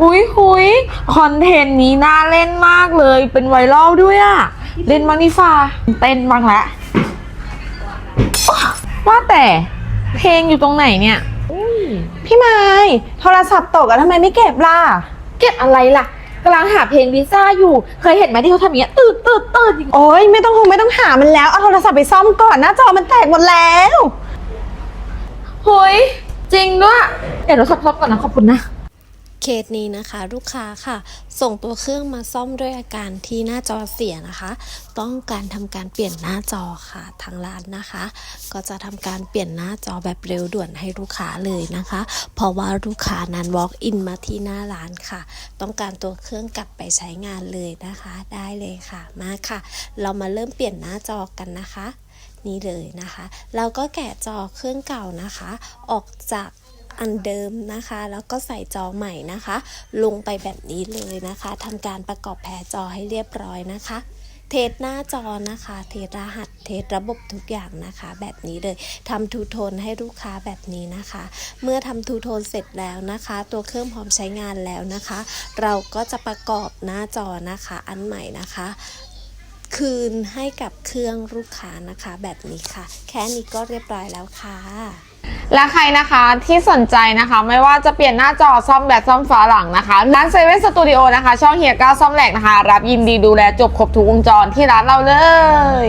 หุยหุยคอนเทนต์นี้น่าเล่นมากเลย เป็นไวรัลด้วยอะเล่นบ้างนิฟ้าเต้นบ้างละอ๊ะว่าแต่เพลงอยู่ตรงไหนเนี่ยพี่ไม้โทรศัพท์ตกอะทำไมไม่เก็บล่ะ เก็บอะไรล่ะกำลังหาเพลงลิซ่าอยู่ เคยเห็นไหมที่เขาทำอย่างเงี้ยตื่นตื่นตื่นอย่างเงี้ยโอ๊ยไม่ต้องคงไม่ต้องหามันแล้ว เอาโทรศัพท์ไปซ่อมก่อนหน้าจอมันแตกหมดแล้วหุยจริงด้วย เดี๋ยวเราสับๆก่อนนะขอบคุณนะ เคสนี้นะคะลูกค้าค่ะ ส่งตัวเครื่องมาซ่อมด้วยอาการที่หน้าจอเสียนะคะ ต้องการทำการเปลี่ยนหน้าจอค่ะทางร้านนะคะ ก็จะทำการเปลี่ยนหน้าจอแบบเร็วด่วนให้ลูกค้าเลยนะคะ เพราะว่าลูกค้านั้น walk in มาที่หน้าร้านค่ะ ต้องการตัวเครื่องกลับไปใช้งานเลยนะคะ ได้เลยค่ะมาค่ะ เรามาเริ่มเปลี่ยนหน้าจอกันนะคะ นี่เลยนะคะ เราก็แกะจอเครื่องเก่านะคะ ออกจาก อันเดิมนะคะ แล้วก็ใส่จอใหม่นะคะ ลงไปแบบนี้เลยนะคะทำการประกอบแผรจอให้เรียบร้อยนะคะ เทสหน้าจอนะคะ เทสรหัส เทสระบบทุกอย่างนะคะ แบบนี้เลยทำทูโทนให้ลูกค้าแบบนี้นะคะ เมื่อทำทูโทนเสร็จแล้วนะคะ ตัวเครื่องพร้อมใช้งานแล้วนะคะ เราก็จะประกอบหน้าจอนะคะ อันใหม่นะคะคืนให้กับเครื่องลูกค้านะคะ แบบนี้ค่ะ แค่นี้ก็เรียบร้อยแล้วค่ะ และใครนะคะที่สนใจนะคะ ไม่ว่าจะเปลี่ยนหน้าจอซ่อมแบตซ่อมฝาหลังนะคะร้านเซเว่นสตูดิโอนะคะ ช่องเฮียก้าซ่อมแหลกนะคะ รับยินดีดูแลจบครบทุกวงจรที่ร้านเราเลย